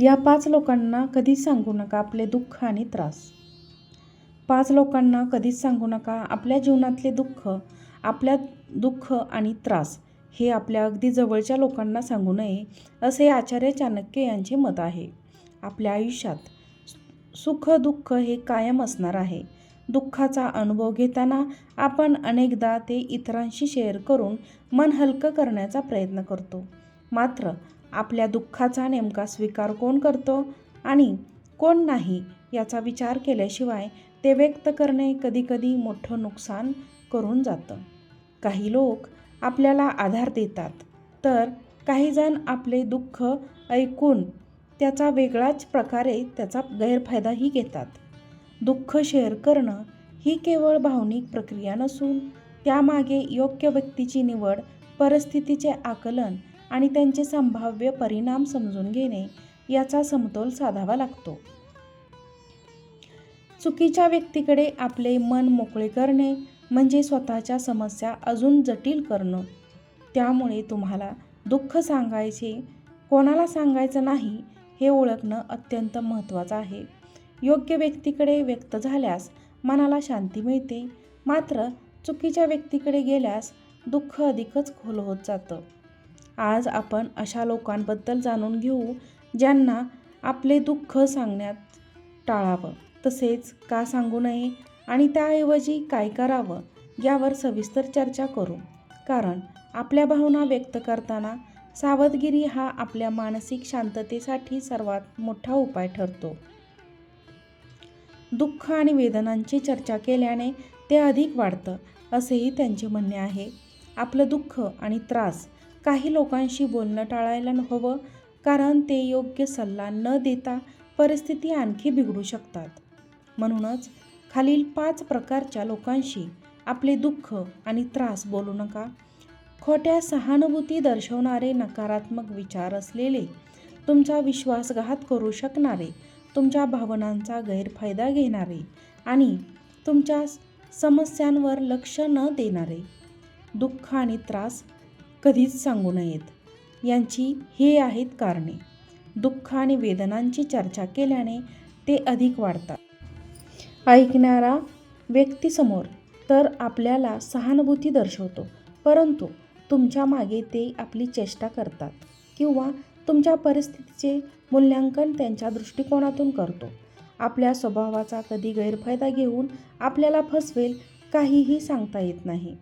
या पाच लोकांना कधीच सांगू नका आपले दुःख आणि त्रास. पाच लोकांना कधीच सांगू नका आपल्या जीवनातले दुःख आपल्या दुःख आणि त्रास हे आपल्या अगदी जवळच्या लोकांना सांगू नये असे आचार्य चाणक्य यांचे मत आहे. आपल्या आयुष्यात सुख दुःख हे कायम असणार आहे. दुःखाचा अनुभव घेताना आपण अनेकदा ते इतरांशी शेअर करून मन हलकं करण्याचा प्रयत्न करतो. मात्र आपल्या दुःखाचा नेमका स्वीकार कोण करतो आणि कोण नाही याचा विचार केल्याशिवाय ते व्यक्त करणे कधीकधी मोठं नुकसान करून जातं. काही लोक आपल्याला आधार देतात तर काहीजण आपले दुःख ऐकून त्याचा वेगळाच प्रकारे त्याचा गैरफायदाही घेतात. दुःख शेअर करणं ही केवळ भावनिक प्रक्रिया नसून त्यामागे योग्य व्यक्तीची निवड परिस्थितीचे आकलन आणि त्यांचे संभाव्य परिणाम समजून घेणे याचा समतोल साधावा लागतो. चुकीच्या व्यक्तीकडे आपले मन मोकळे करणे म्हणजे स्वतःच्या समस्या अजून जटिल करणं. त्यामुळे तुम्हाला दुःख सांगायचे कोणाला सांगायचं नाही हे ओळखणं अत्यंत महत्त्वाचं आहे. योग्य व्यक्तीकडे व्यक्त झाल्यास मनाला शांती मिळते मात्र चुकीच्या व्यक्तीकडे गेल्यास दुःख अधिकच खोल होत जातं. आज आपण अशा लोकांबद्दल जाणून घेऊ ज्यांना आपले दुःख सांगण्यात टाळावं. तसेच का सांगू नये आणि त्याऐवजी काय करावं यावर सविस्तर चर्चा करू. कारण आपल्या भावना व्यक्त करताना सावधगिरी हा आपल्या मानसिक शांततेसाठी सर्वात मोठा उपाय ठरतो. दुःख आणि वेदनांची चर्चा केल्याने ते अधिक वाढतं असेही त्यांचे म्हणणे आहे. आपलं दुःख आणि त्रास काही लोकांशी बोलणं टाळायला हवं कारण ते योग्य सल्ला न देता परिस्थिती आणखी बिघडू शकतात. म्हणूनच खालील पाच प्रकारच्या लोकांशी आपले दुःख आणि त्रास बोलू नका. खोट्या सहानुभूती दर्शवणारे नकारात्मक विचार असलेले तुमचा विश्वासघात करू शकणारे तुमच्या भावनांचा गैरफायदा घेणारे आणि तुमच्या समस्यांवर लक्ष न देणारे. दुःख आणि त्रास कधीच सांगू नयेत. यांची हे आहेत कारणे. दुःख आणि वेदनांची चर्चा केल्याने ते अधिक वाढतात. ऐकणारा व्यक्तीसमोर तर आपल्याला सहानुभूती दर्शवतो. परंतु तुमच्या मागे ते आपली चेष्टा करतात किंवा तुमच्या परिस्थितीचे मूल्यांकन त्यांच्या दृष्टिकोनातून करतो. आपल्या स्वभावाचा कधी गैरफायदा घेऊन आपल्याला फसवेल काहीही सांगता येत नाही.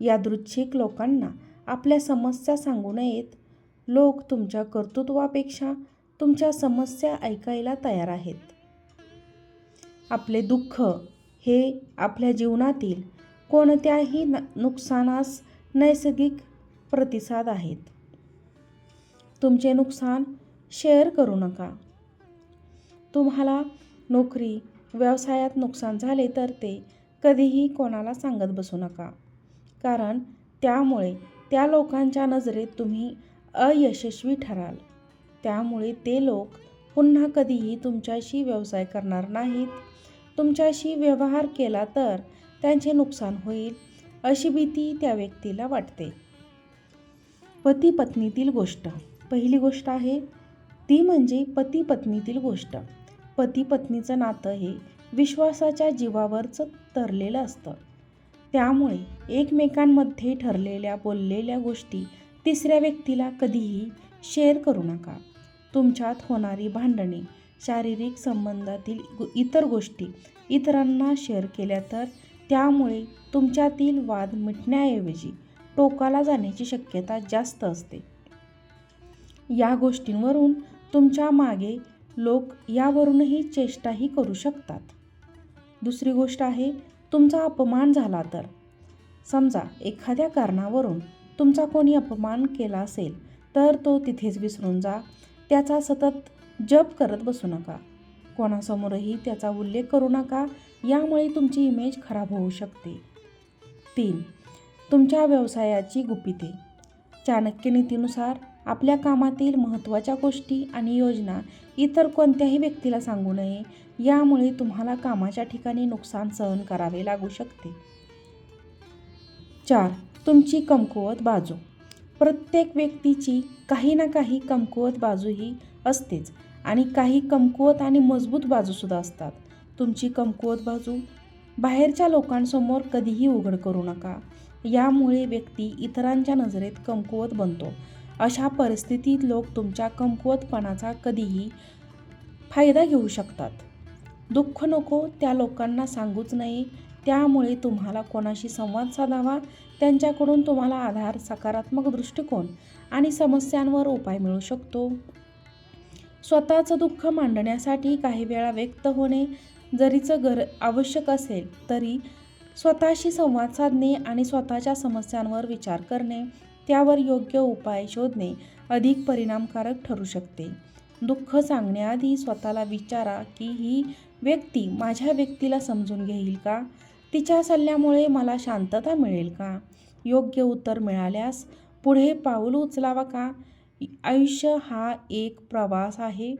यादृच्छिक लोकांना आपल्या समस्या सांगू नयेत. लोक तुमच्या कर्तृत्वापेक्षा तुमच्या समस्या ऐकायला तयार आहेत. आपले दुःख हे आपल्या जीवनातील कोणत्याही न नुकसानास नैसर्गिक प्रतिसाद आहेत. तुमचे नुकसान शेअर करू नका. तुम्हाला नोकरी व्यवसायात नुकसान झाले तर ते कधीही कोणाला सांगत बसू नका. कारण त्यामुळे त्या लोकांच्या नजरेत तुम्ही अयशस्वी ठराल. त्यामुळे ते लोक पुन्हा कधीही तुमच्याशी व्यवसाय करणार नाहीत. तुमच्याशी व्यवहार केला तर त्यांचे नुकसान होईल अशी भीती त्या व्यक्तीला वाटते. पती पत्नीतील गोष्ट. पहिली गोष्ट आहे ती म्हणजे पती पत्नीतील गोष्ट. पती पत्नीचं नातं हे विश्वासाच्या जीवावरच तरलेलं असतं. त्यामुळे एकमेकांमध्ये ठरलेल्या बोललेल्या गोष्टी तिसऱ्या व्यक्तीला कधीही शेअर करू नका. तुमच्यात होणारी भांडणे शारीरिक संबंधातील इतर गोष्टी इतरांना शेअर केल्या तर त्यामुळे तुमच्यातील वाद मिटण्याऐवजी टोकाला जाण्याची शक्यता जास्त असते. या गोष्टींवरून तुमच्या मागे लोक यावरूनही चेष्टाही करू शकतात. दुसरी गोष्ट आहे तुमचा अपमान झाला तर? समजा एखाद्या कारणावरून तुमचा कोणी अपमान केला असेल तर तो तिथेच विसरून जा. त्याचा सतत जप करत बसू नका. कोणासमोरही त्याचा उल्लेख करू नका. यामुळे तुमची इमेज खराब होऊ शकते. तीन तुमच्या व्यवसायाची गुपिते. चाणक्य नीतीनुसार आपल्या कामातील महत्त्वाच्या गोष्टी आणि योजना इतर कोणत्याही व्यक्तीला सांगू नये. यामुळे तुम्हाला कामाच्या ठिकाणी नुकसान सहन करावे लागू शकते. चार. तुमची कमकुवत बाजू. प्रत्येक व्यक्तीची काही ना काही कमकुवत बाजू ही असतेच आणि काही कमकुवत आणि मजबूत बाजूसुद्धा असतात. तुमची कमकुवत बाजू बाहेरच्या लोकांसमोर कधीही उघड करू नका. यामुळे व्यक्ती इतरांच्या नजरेत कमकुवत बनतो अशा परिस्थितीत लोक तुमच्या कमकुवतपणाचा कधीही फायदा घेऊ शकतात. दुःख नको त्या लोकांना सांगूच नये. त्यामुळे तुम्हाला कोणाशी संवाद साधावा त्यांच्याकडून तुम्हाला आधार सकारात्मक दृष्टिकोन आणि समस्यांवर उपाय मिळू शकतो. स्वतःचं दुःख मांडण्यासाठी काही वेळा व्यक्त होणे जरीचं गर आवश्यक असेल तरी स्वतःशी संवाद साधणे आणि स्वतःच्या समस्यांवर विचार करणे. त्यावर योग्य उपाय शोधणे अधिक परिणामकारक ठरू शकते. दुःख सांगण्याआधी स्वतःला विचारा की ही व्यक्ती माझ्या व्यक्तीला समजून घेईल का? तिच्या सल्ल्यामुळे मला शांतता मिळेल का? योग्य उत्तर मिळाल्यास पुढे पाऊल उचलावा का? आयुष्य हा एक प्रवास आहे.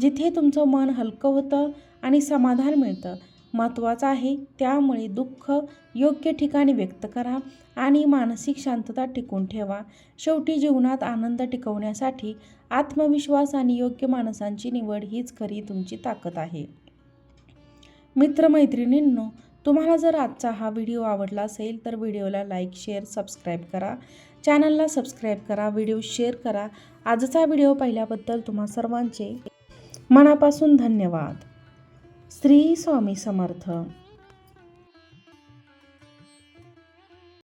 जिथे तुमचं मन हलकं होतं आणि समाधान मिळतं महत्त्वाचा आहे. त्यामुळे दुःख योग्य ठिकाणी व्यक्त करा आणि मानसिक शांतता टिकून ठेवा. शेवटी जीवनात आनंद टिकवण्यासाठी आत्मविश्वास आणि योग्य माणसांची निवड हीच खरी तुमची ताकद आहे. मित्रमैत्रिणींनो तुम्हाला जर आजचा हा व्हिडिओ आवडला असेल तर व्हिडिओला लाईक शेअर सबस्क्राईब करा. चॅनलला सबस्क्राईब करा व्हिडिओ शेअर करा. आजचा व्हिडिओ पाहिल्याबद्दल तुम्हा सर्वांचे मनापासून धन्यवाद. श्री स्वामी समर्थ.